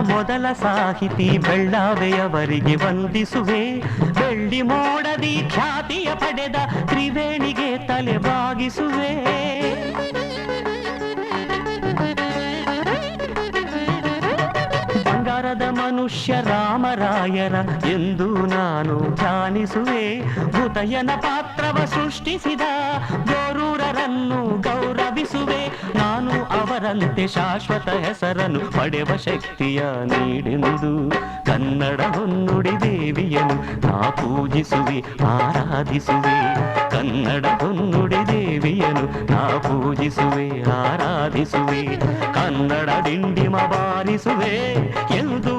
ಮೊದಲ ಸಾಹಿತಿ ಬೆಳ್ಳಾವೆಯವರಿಗೆ ವಂದಿಸುವೆ. ಬೆಳ್ಳಿ ಮೋಡದಿ ಖ್ಯಾತಿಯ ಪಡೆದ ತ್ರಿವೇಣಿಗೆ ತಲೆ ಬಾಗಿಸುವೆ. ಮನುಷ್ಯ ಎಂದು ನಾನು ಧ್ಯಾನಿಸುವೆ. ಭೂತಯನ ಪಾತ್ರವ ಸೃಷ್ಟಿಸಿದ ಗೋರೂರರನ್ನು ಗೌರವಿಸುವೆ. ನಾನು ಅವರಂತೆ ಶಾಶ್ವತ ಹೆಸರನ್ನು ಪಡೆವ ಶಕ್ತಿಯ ನೀಡೆಂದು ಕನ್ನಡ ಹೊನ್ನುಡಿ ದೇವಿಯನು ನಾ ಪೂಜಿಸುವೆ, ಆರಾಧಿಸುವೆ. ಕನ್ನಡ ಹೊನ್ನುಡಿ ದೇವಿಯನು ನಾ ಪೂಜಿಸುವೆ, ಆರಾಧಿಸುವೆ. ಕನ್ನಡ ಡಿಂಡಿಮ ಬಾರಿಸುವೆ. ಎಂದು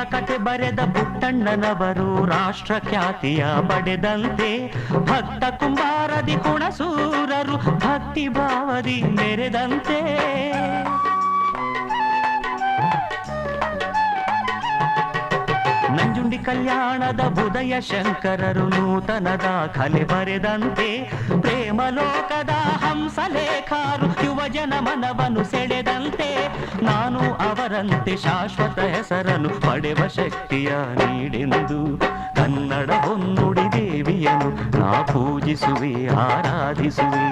ಚಿತ್ರಕಥೆ ಬರೆದ ಪುಟ್ಟಣ್ಣನವರು ರಾಷ್ಟ್ರ ಖ್ಯಾತಿಯ ಪಡೆದಂತೆ ಭಕ್ತ ಕುಂಬಾರದಿ ಕುಣಸೂರರು ಭಕ್ತಿ ಭಾವದಿ ಮೆರೆದಂತೆ. ಕಲ್ಯಾಣದ ಬುದಯ ಶಂಕರರು ನೂತನ ದಾಖಲೆ ಬರೆದಂತೆ ಪ್ರೇಮಲೋಕದ ಹಂಸಲೇಖಾರು ಯುವಜನ ಮನವನ್ನು ಸೆಳೆದಂತೆ ನಾನು ಅವರಂತೆ ಶಾಶ್ವತ ಹೆಸರನ್ನು ಪಡೆವ ಶಕ್ತಿಯ ನೀಡೆಂದು ಕನ್ನಡ ಹೊನ್ನುಡಿ ದೇವಿಯನು ನಾ ಪೂಜಿಸುವೆ, ಆರಾಧಿಸುವೆ.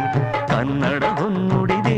ಕನ್ನಡ ಹೊನ್ನುಡಿ